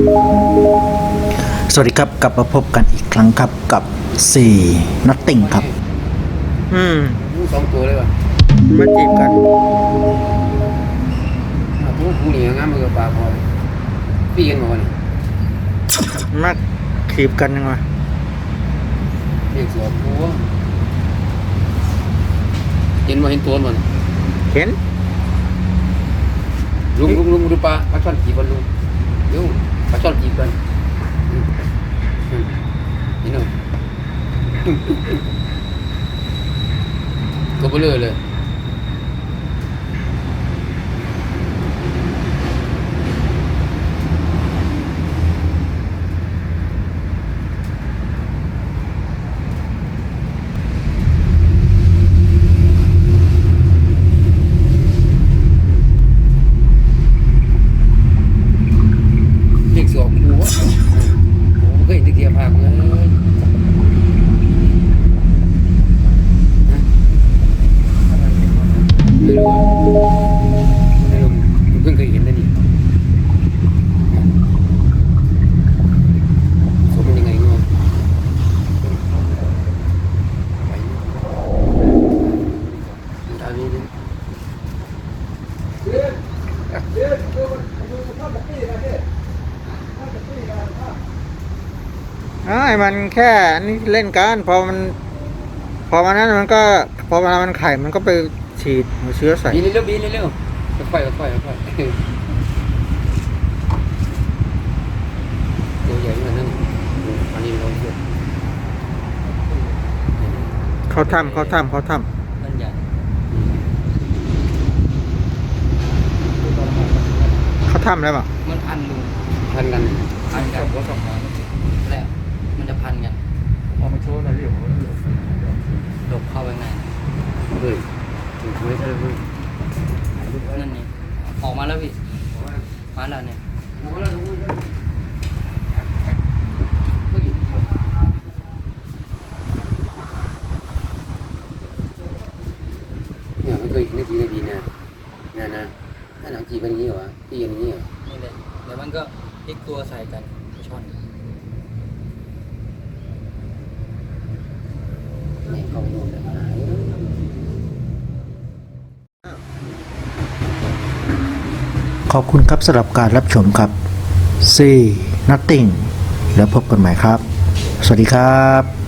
สวัสดีครับกลับมาพบกันอีกครั้งครับกับ4นัตติงครับ อืมผู้สองตัวเลยว่ะมาจีบกันอะผู้ผู้นี่งามมือกับปลาพอปีกันมาวันนี้มาขีบกันยังไงเรียกสอบผู้ว่าเห็นมาเห็นตัวมันเห็นลุงลุงลุงดูปลาปลาช่อนจีบกันลุงเดี๋ยว ปลาช่อนจีบกันอืมอืมเห็นไหมก็เบลอเลย เด็กสอบครูวะโอ้โหเคยเห็นตะเกียบพากเลยฮะไม่รู้อะไม่รู้ผมเพิ่งเคยเห็นนะนี่สมมันยังไงงงไปตามนี้นะ อ้ายมันแค่อันนี้เล่นกันพอมัน พอมันนั้นมันก็พอเวลามันไข่มันก็ไปฉีดหัวเชื้อใส่บีเร็วๆบีเร็วๆค่อยๆค่อยๆค่อยๆตัวใหญ่เหมือนนั้นอันนี้เราเยอะเขาทำเขาทำเขาทมันใหญ่ำเขา ทำแล้วเปล่ามันพันลุงพันกันพันกันว่าสองพันแล้วมันจะพันกันเอามาโชว์หน่อยดิหลบเข้าไปในเฮ้ยถึงไม่ใช่เพิ่งนั่นนี่ออกมาแล้วพี่มาแล้วเนี่ยเนี่ยมันเคยเห็นในทีในดีนะนะนะ ถ้าหนังจีบเป็นอย่างนี้เหรอตีกันอย่างนี้เหรอนี่เลยเดี๋ยวมันก็พลิกตัวใส่กันช่อนเนี่ยเข้าไปโน่นเลยหายขอบคุณครับสำหรับการรับชมครับ4นัตติงแล้วพบกันใหม่ครับ สวัสดีครับ